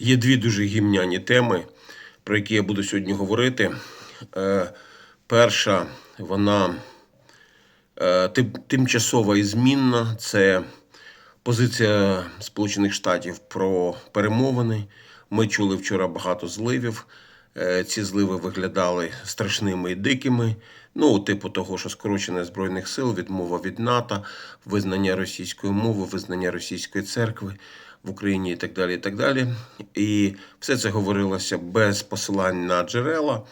Є дві дуже гімняні теми, про які я буду сьогодні говорити. Е, перша, вона е, тимчасова і змінна. Це позиція Сполучених Штатів про перемовини. Ми чули вчора багато зливів. Е, Ці зливи виглядали страшними і дикими. Ну, типу того, що скорочення збройних сил, відмова від НАТО, визнання російської мови, визнання російської церкви в Україні і так далі. І так далі. І все це говорилося без посилань на джерела.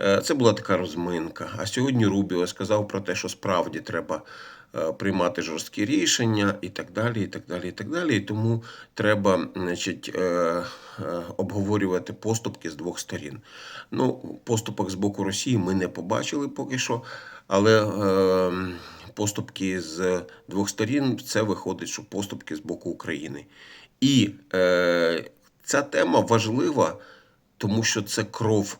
Е, Це була така розминка. А сьогодні Рубіо сказав про те, що справді треба е, приймати жорсткі рішення і так далі, і так далі, і так далі. І тому треба, значить, е, обговорювати поступки з двох сторін. Ну, поступок з боку Росії ми не побачили поки що, але поступки з двох сторін це виходить, що поступки з боку України. І е, ця тема важлива, тому що це кров,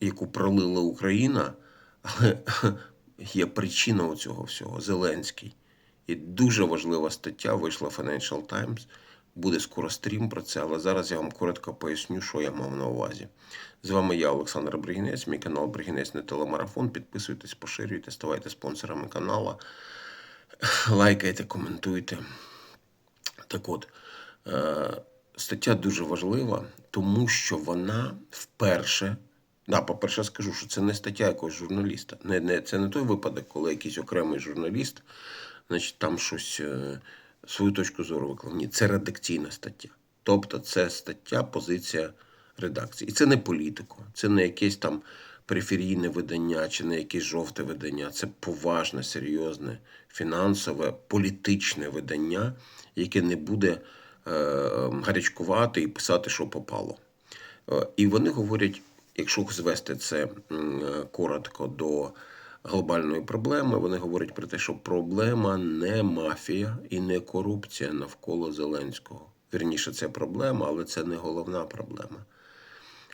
яку пролила Україна, але є причина у цього всього Зеленський. І дуже важлива стаття вийшла в Financial Times. Буде скоро стрім про це, але зараз я вам коротко поясню, що я мав на увазі. З вами я, Олександр Бригінець, мій канал Бригінець на телемарафон. Підписуйтесь, поширюйте, ставайте спонсорами канала, лайкайте, коментуйте. Так от, стаття дуже важлива, тому що вона вперше. Да, по-перше, скажу, що це не стаття якогось журналіста. Не, не, це не той випадок, коли якийсь окремий журналіст, значить, там щось е, свою точку зору виклав. Ні, це редакційна стаття. Тобто це стаття, позиція редакції. І це не політико, це не якесь там периферійне видання чи не якесь жовте видання. Це поважне, серйозне, фінансове, політичне видання, яке не буде е, гарячкувати і писати, що попало. Е, І вони говорять, якщо звести це е, коротко до глобальної проблеми, вони говорять про те, що проблема не мафія і не корупція навколо Зеленського. Вірніше, це проблема, але це не головна проблема.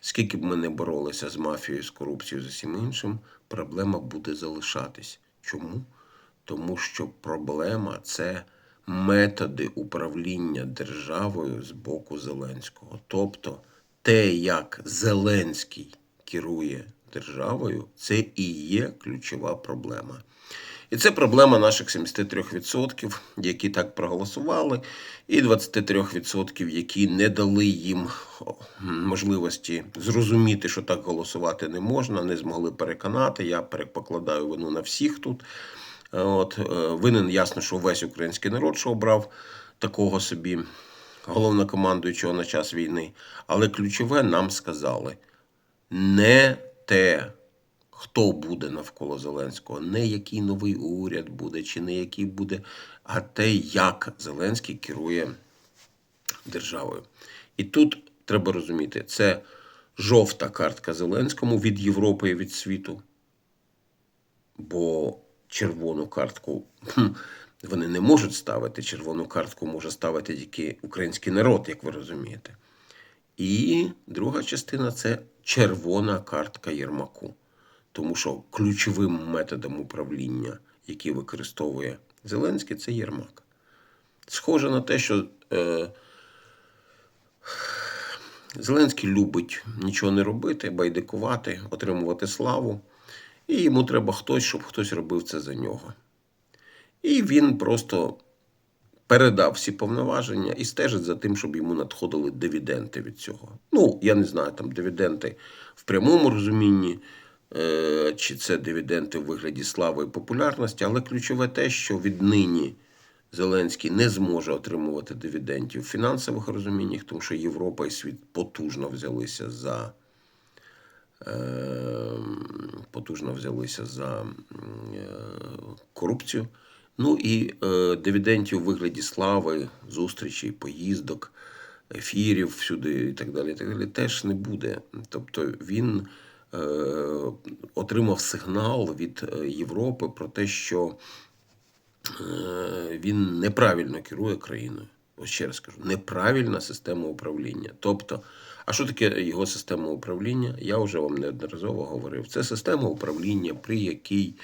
Скільки б ми не боролися з мафією, з корупцією, з усім іншим, проблема буде залишатись. Чому? Тому що проблема це методи управління державою з боку Зеленського. Тобто те, як Зеленський керує державою, це і є ключова проблема. І це проблема наших 73%, які так проголосували, і 23%, які не дали їм можливості зрозуміти, що так голосувати не можна, не змогли переконати. Я перепокладаю вину на всіх тут. От, е, винен ясно, що весь український народ, що обрав такого собі головнокомандуючого на час війни. Але ключове нам сказали: не те, хто буде навколо Зеленського, не який новий уряд буде, чи не який буде, а те, як Зеленський керує державою. І тут треба розуміти, це жовта картка Зеленському від Європи і від світу. Бо червону картку вони не можуть ставити. Червону картку може ставити тільки український народ, як ви розумієте. І друга частина це червона картка Єрмаку. Тому що ключовим методом управління, який використовує Зеленський, це Єрмак. Схоже на те, що е, Зеленський любить нічого не робити, байдикувати, отримувати славу. І йому треба хтось, щоб хтось робив це за нього. І він просто передав всі повноваження і стежить за тим, щоб йому надходили дивіденти від цього. Ну, я не знаю, там дивіденти в прямому розумінні, е, чи це дивіденти в вигляді слави і популярності, але ключове те, що віднині Зеленський не зможе отримувати дивідентів в фінансових розуміннях, тому що Європа і світ потужно взялися за. е, Потужно взялися за е, корупцію. Ну і е, дивідентів у вигляді слави, зустрічей, поїздок, ефірів всюди і так далі, і так далі теж не буде. Тобто він е, отримав сигнал від Європи про те, що він неправильно керує країною. Ось ще раз кажу, неправильна система управління. Тобто, а що таке його система управління? Я вже вам неодноразово говорив. Це система управління, при якій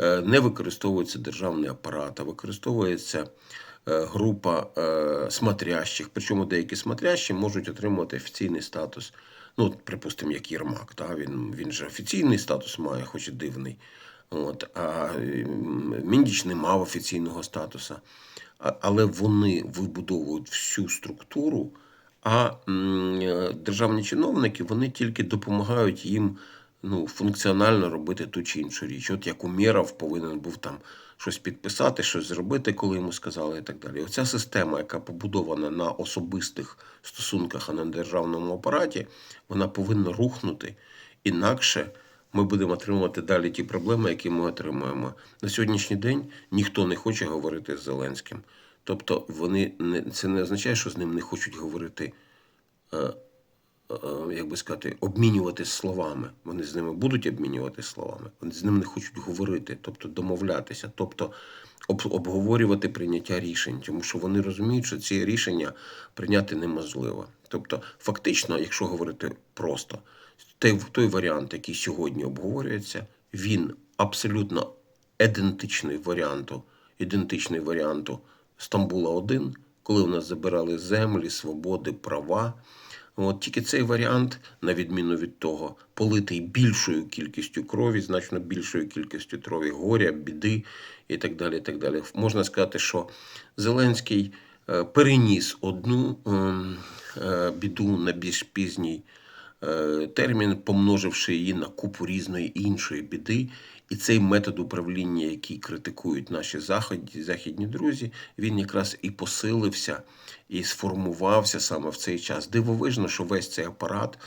е, не використовується державний апарат, а використовується е, група е, смотрящих, причому деякі смотрящі можуть отримувати офіційний статус. Ну, припустимо, як Єрмак, та? Він, він же офіційний статус має, хоч і дивний. От, а Міндіч не мав офіційного статусу. А- Але вони вибудовують всю структуру, а е, державні чиновники вони тільки допомагають їм ну, функціонально робити ту чи іншу річ. От як Умєров повинен був там щось підписати, щось зробити, коли йому сказали, і так далі. Оця система, яка побудована на особистих стосунках, а на державному апараті, вона повинна рухнути. Інакше ми будемо отримувати далі ті проблеми, які ми отримуємо. На сьогоднішній день ніхто не хоче говорити з Зеленським. Тобто вони не це не означає, що з ним не хочуть говорити е, е, як би сказати, обмінюватись словами. Вони з ними будуть обмінюватись словами. Вони з ним не хочуть говорити, тобто домовлятися, тобто об, обговорювати прийняття рішень, тому що вони розуміють, що ці рішення прийняти неможливо. Тобто, фактично, якщо говорити просто, той, той варіант, який сьогодні обговорюється, він абсолютно ідентичний варіанту, ідентичний варіанту Стамбула 1 коли у нас забирали землі, свободи, права. От тільки цей варіант, на відміну від того, политий більшою кількістю крові, значно більшою кількістю крові, горя, біди і так далі. І так далі. Можна сказати, що Зеленський е, переніс одну ем, е, біду на більш пізній е, термін, помноживши її на купу різної іншої біди. І цей метод управління, який критикують наші заході, західні друзі, він якраз і посилився, і сформувався саме в цей час. Дивовижно, що весь цей апарат,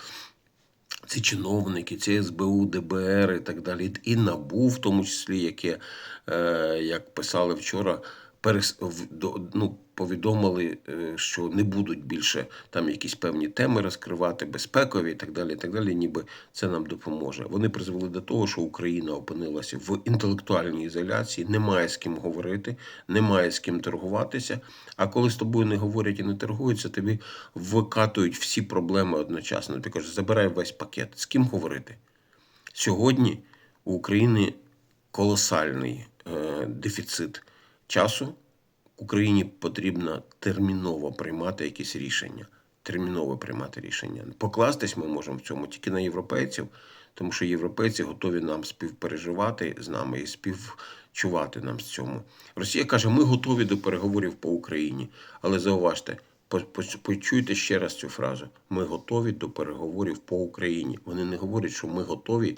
ці чиновники, ці СБУ, ДБР і так далі, і НАБУ, в тому числі, яке, е, як писали вчора, перес, ну, повідомили, е, що не будуть більше там якісь певні теми розкривати, безпекові і так далі, і так далі, ніби це нам допоможе. Вони призвели до того, що Україна опинилася в інтелектуальній ізоляції, немає з ким говорити, немає з ким торгуватися. А коли з тобою не говорять і не торгуються, тобі викатують всі проблеми одночасно. Ти кажеш, забирай весь пакет. З ким говорити? Сьогодні у України колосальний е, дефіцит часу. Україні потрібно терміново приймати якісь рішення. Терміново приймати рішення. Покластись ми можемо в цьому тільки на європейців, тому що європейці готові нам співпереживати з нами і співчувати нам з цьому. Росія каже, ми готові до переговорів по Україні. Але зауважте, по- по- почуйте ще раз цю фразу: ми готові до переговорів по Україні. Вони не говорять, що ми готові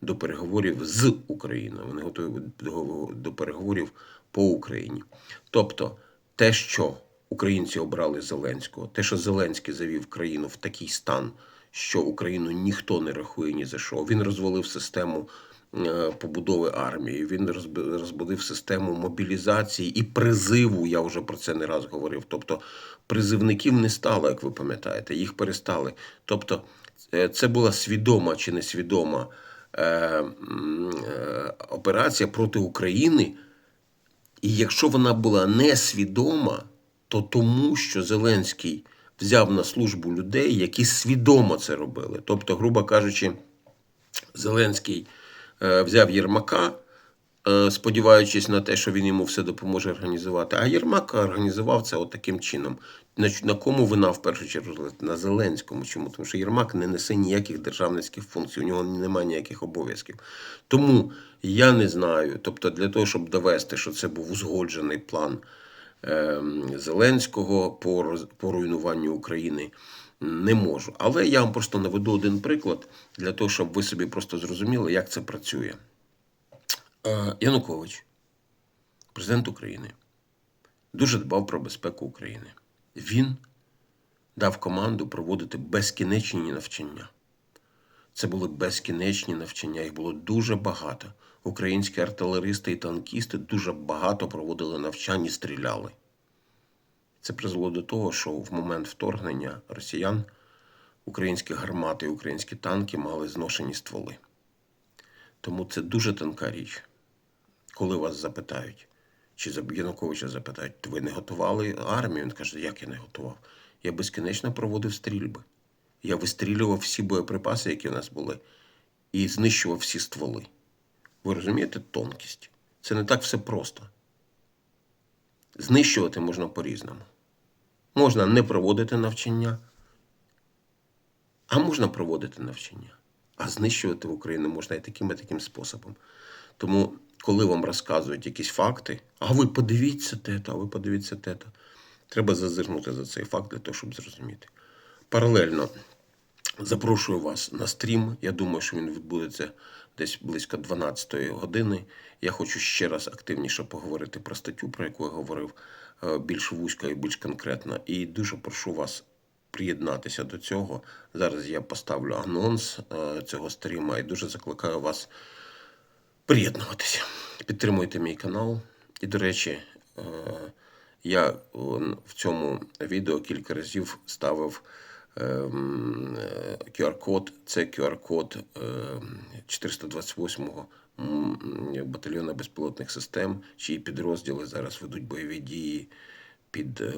до переговорів з Україною. Вони готові до переговорів по Україні. Тобто, те, що українці обрали Зеленського, те, що Зеленський завів країну в такий стан, що Україну ніхто не рахує ні за що. Він розвалив систему е, побудови армії, він розбудив систему мобілізації і призиву. Я вже про це не раз говорив. Тобто призивників не стало, як ви пам'ятаєте, їх перестали. Тобто, е, це була свідома чи несвідома е, операція проти України. І якщо вона була несвідома, то тому, що Зеленський взяв на службу людей, які свідомо це робили. Тобто, грубо кажучи, Зеленський е, взяв Єрмака, сподіваючись на те, що він йому все допоможе організувати. А Єрмак організував це от таким чином. На, кому вина в першу чергу на Зеленському. Чому? Тому що Єрмак не несе ніяких державницьких функцій, у нього немає ніяких обов'язків. Тому я не знаю. Тобто, для того, щоб довести, що це був узгоджений план ем, Зеленського по руйнуванню України. Не можу. Але я вам просто наведу один приклад для того, щоб ви собі просто зрозуміли, як це працює. Е, Янукович, президент України, дуже дбав про безпеку України. Він дав команду проводити безкінечні навчання. Це були безкінечні навчання, їх було дуже багато. Українські артилеристи і танкісти дуже багато проводили навчань і стріляли. Це призвело до того, що в момент вторгнення росіян українські гармати і українські танки мали зношені стволи. Тому це дуже тонка річ. Коли вас запитають, чи Януковича запитають, ви не готували армію? Він каже, як я не готував? Я безкінечно проводив стрільби. Я вистрілював всі боєприпаси, які в нас були, і знищував всі стволи. Ви розумієте тонкість? Це не так все просто. Знищувати можна по-різному. Можна не проводити навчання, а можна проводити навчання. А знищувати Україну можна і таким, і таким способом. Тому, коли вам розказують якісь факти, а ви подивіться те, а ви подивіться те, треба зазирнути за цей факт для того, щоб зрозуміти. Паралельно запрошую вас на стрім. Я думаю, що він відбудеться десь близько 12-ї години. Я хочу ще раз активніше поговорити про статтю, про яку я говорив, е, більш вузько і більш конкретно. І дуже прошу вас приєднатися до цього. Зараз я поставлю анонс е, цього стріма і дуже закликаю вас приєднуватися. Підтримуйте мій канал. І, до речі, е, я в цьому відео кілька разів ставив ем, е, QR-код. Це QR-код е, 428-го м, батальйону безпілотних систем, чиї підрозділи зараз ведуть бойові дії під е,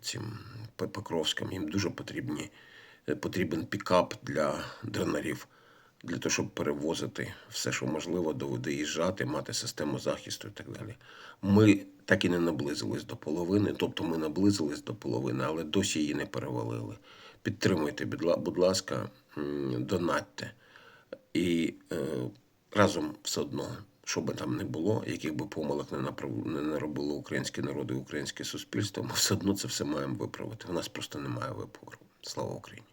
цим Покровськом. Їм дуже потрібні, е, потрібен пікап для дронерів для того, щоб перевозити все, що можливо, до- доїжджати, мати систему захисту і так далі. Ми так і не наблизились до половини, тобто ми наблизились до половини, але досі її не перевалили. Підтримуйте, будь ласка, донатьте. І е, разом все одно, що би там не було, яких би помилок не, направ... не наробило український народ і українське суспільство, ми все одно це все маємо виправити. У нас просто немає вибору. Слава Україні!